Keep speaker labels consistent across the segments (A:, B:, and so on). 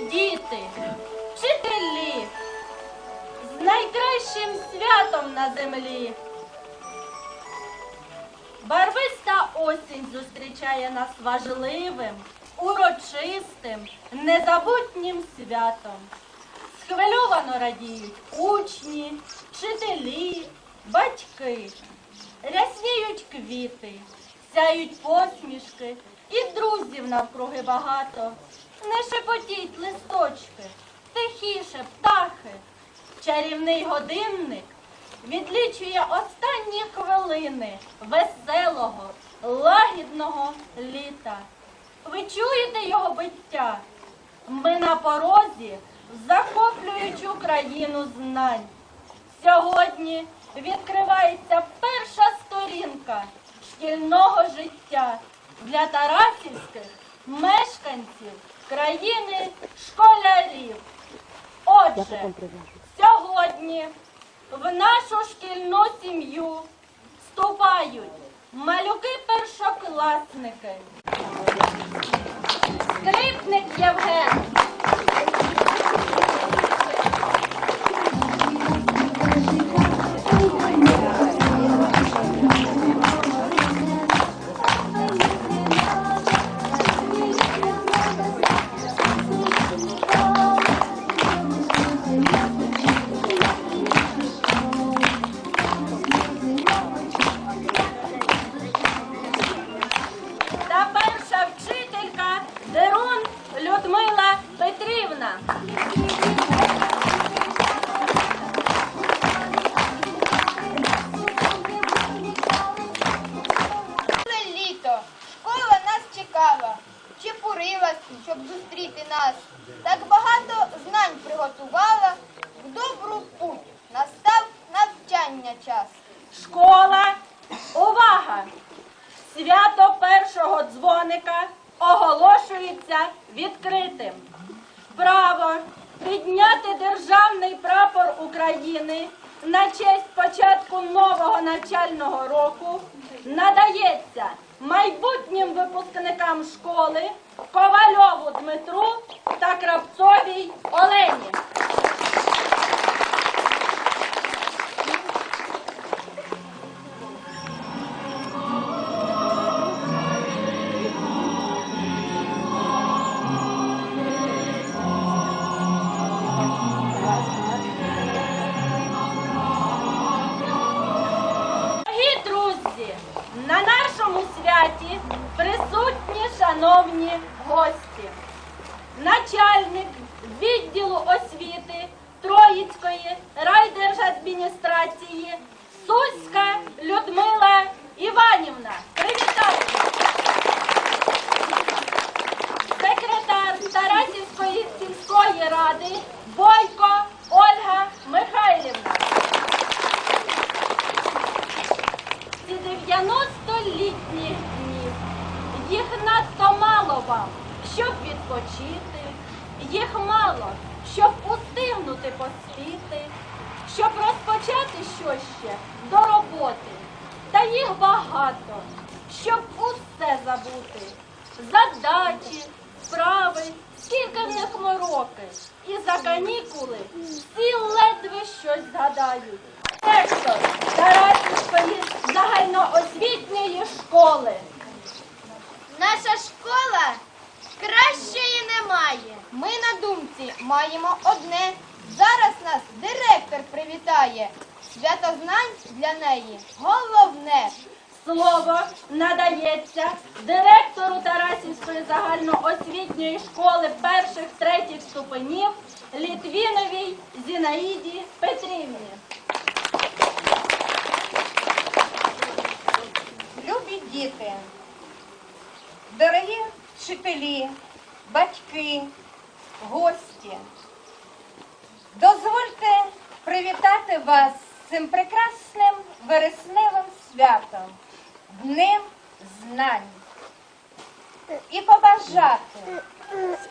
A: Діти, вчителі, з найкращим святом на землі. Барвиста осінь зустрічає нас важливим, урочистим, незабутнім святом. Схвильовано радіють учні, вчителі, батьки. Рясніють квіти, сяють посмішки, і друзів навкруги багато. Не шепотіть листочки, тихіше птахи. Чарівний годинник відлічує останні хвилини веселого, лагідного літа. Ви чуєте його биття? Ми на порозі захоплюючу країну знань. Сьогодні відкривається перша сторінка шкільного життя для тарасівських мешканців країни школярів. Отже, сьогодні в нашу шкільну сім'ю вступають малюки-першокласники. Скрипник Євген.
B: Нас. Так багато знань приготувала, в добру путь настав навчання час.
A: Школа, увага! Свято першого дзвоника оголошується відкритим. Право підняти державний прапор України на честь початку нового навчального року надається майбутнім випускникам школи Ковальову Дмитру та Крапцовій Олені. Шановні гості. Начальник відділу освіти Троїцької райдержадміністрації Суська Людмила Іванівна. Привітайте! Секретар Тарасівської сільської ради вам, щоб відпочити, їх мало, щоб устигнути поспіти, щоб розпочати щось ще до роботи. Та їх багато, щоб усе забути. Задачі, справи, скільки в них мороки. І за канікули всі ледве щось згадають. Ректор Тарасівської загальноосвітньої школи.
B: Наша школа кращої немає. Ми на думці маємо одне. Зараз нас директор привітає. Свято знань для неї головне.
A: Слово надається директору Тарасівської загальноосвітньої школи перших третіх ступенів Літвіновій Зінаїді Петрівні.
C: Любі діти, дорогі вчителі, батьки, гості, дозвольте привітати вас з цим прекрасним вересневим святом, Днем знань. І побажати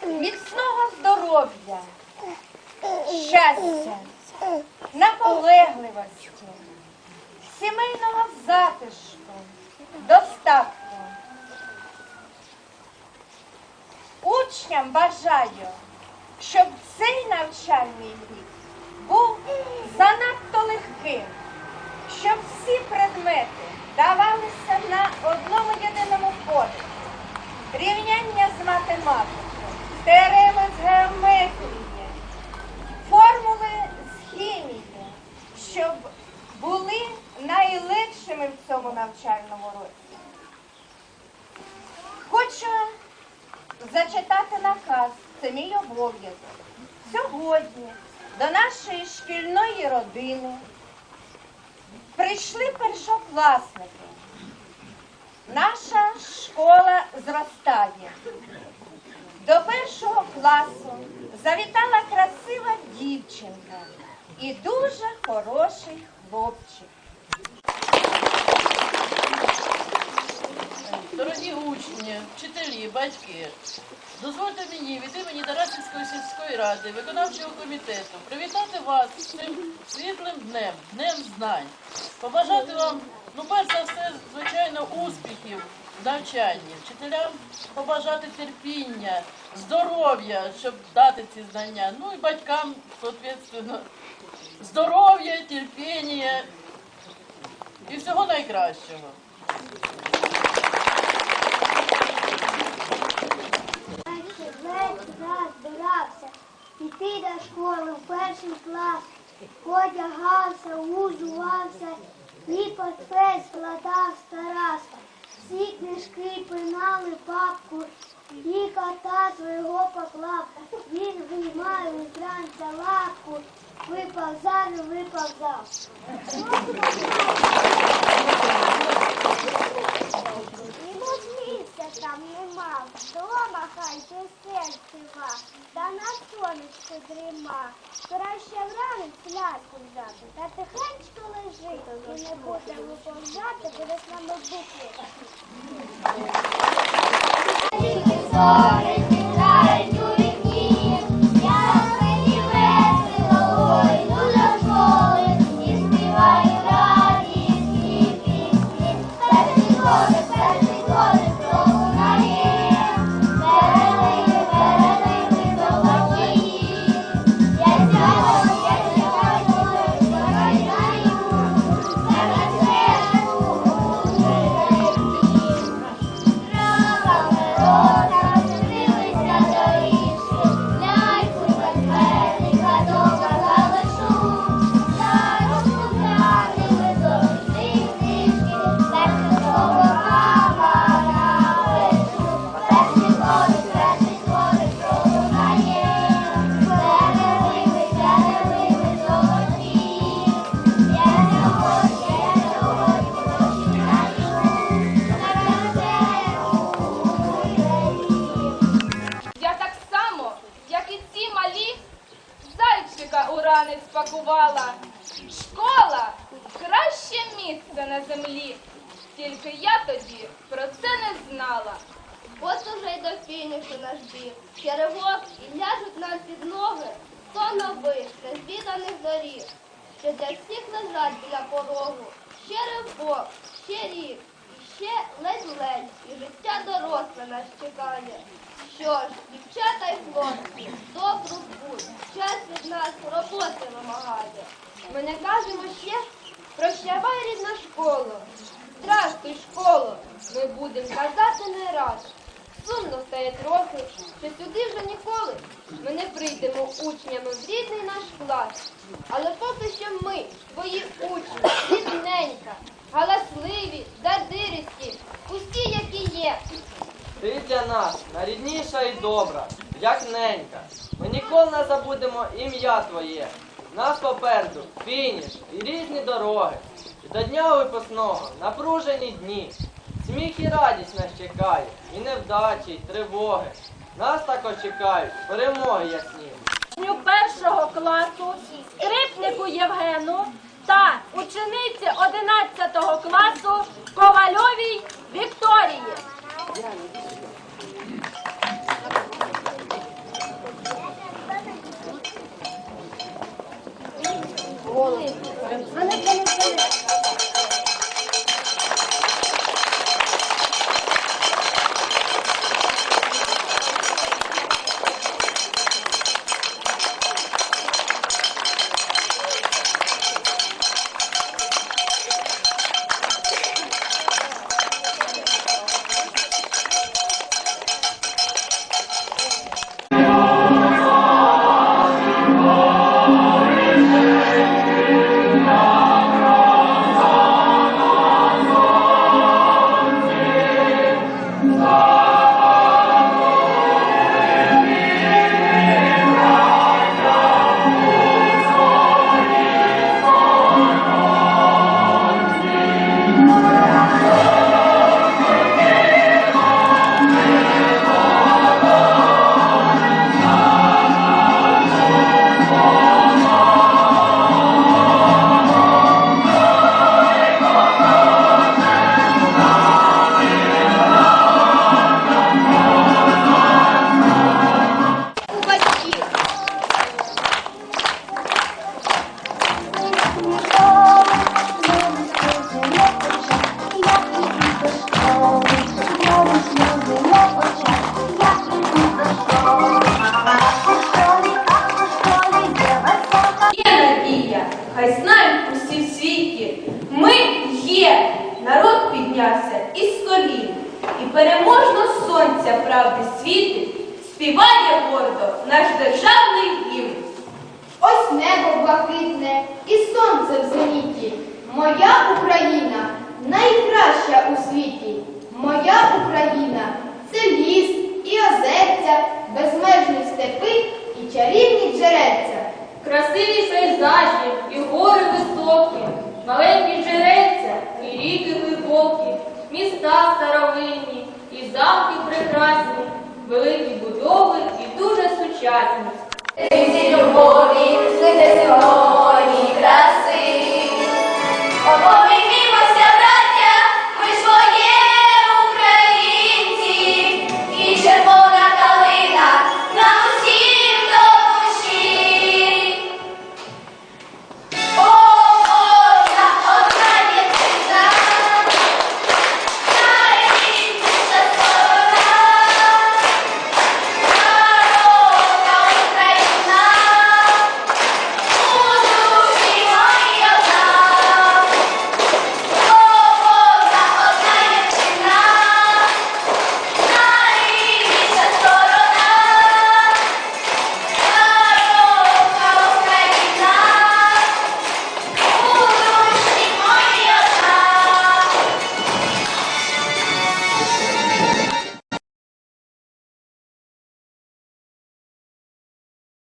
C: міцного здоров'я, щастя, наполегливості, сімейного затишку, достатку. Учням бажаю, щоб цей навчальний рік був занадто легким, щоб всі предмети давалися на одному єдиному подиху. Рівняння з математикою, теореми з геометрії, мій обов'язок. Сьогодні до нашої шкільної родини прийшли першокласники. Наша школа зростає. До першого класу завітала красива дівчинка і дуже хороший хлопчик.
D: Дорогі учні, вчителі, батьки, дозвольте мені від імені Тарасівської сільської ради, виконавчого комітету привітати вас з цим світлим днем, днем знань. Побажати вам, ну перш за все, звичайно, успіхів в навчанні, вчителям побажати терпіння, здоров'я, щоб дати ці знання. Ну і батькам, соответственно, здоров'я, терпіння і всього найкращого.
E: Перший весь раз збирався піти до школи в перший клас, одягався, узувався і портфель складав старався. Всі книжки пинали папку і кота свого поклав. Він виймає зранця лапку, виповзав і виповзав. Сонечку дріма. Краще вранець пляшку взяти, та тихенько лежить, і не будемо повзяти, буде з нами букви. Зорі фінішу. Черевок і ляжуть нам під ноги, то нових, незвіданих доріг, що для всіх лежать біля порогу. Ще ривок, ще рік, і ще ледь-ледь, і життя доросле нас чекає. Що ж, дівчата й хлопці, добру путь, час від нас роботи вимагає. Ми не кажемо ще, прощавай рідна школу, Здрастуй, школо, ми будемо казати не раз. Сумно стає трохи, що сюди вже ніколи ми не прийдемо учнями в рідний наш клас. Але поки що ми, твої учні, рідненька, галасливі, задиристі, усі, які є.
F: Ти для нас найрідніша і добра, як ненька. Ми ніколи не забудемо ім'я твоє. Нас попереду фініш і різні дороги. І до дня випускного напружені дні. Сміх і радість нас чекає, і невдачі, і тривоги. Нас також чекають, перемоги ясні.
A: Дню першого класу скрипнику Євгену та учениці 11 класу Ковальовій Вікторії.
G: Принцеса піднявся із колін, і переможно сонця правди світить, співає гордо наш державний гімн.
B: Ось небо блакитне і сонце в зеніті. Моя Україна найкраща у світі. Моя Україна це ліс і озерця, безмежні степи і чарівні джерельця.
G: Красиві пейзажі і гори високі, маленькі міста старовинні і замки прекрасні, великі будови і дуже сучасні.
H: Любові, сиде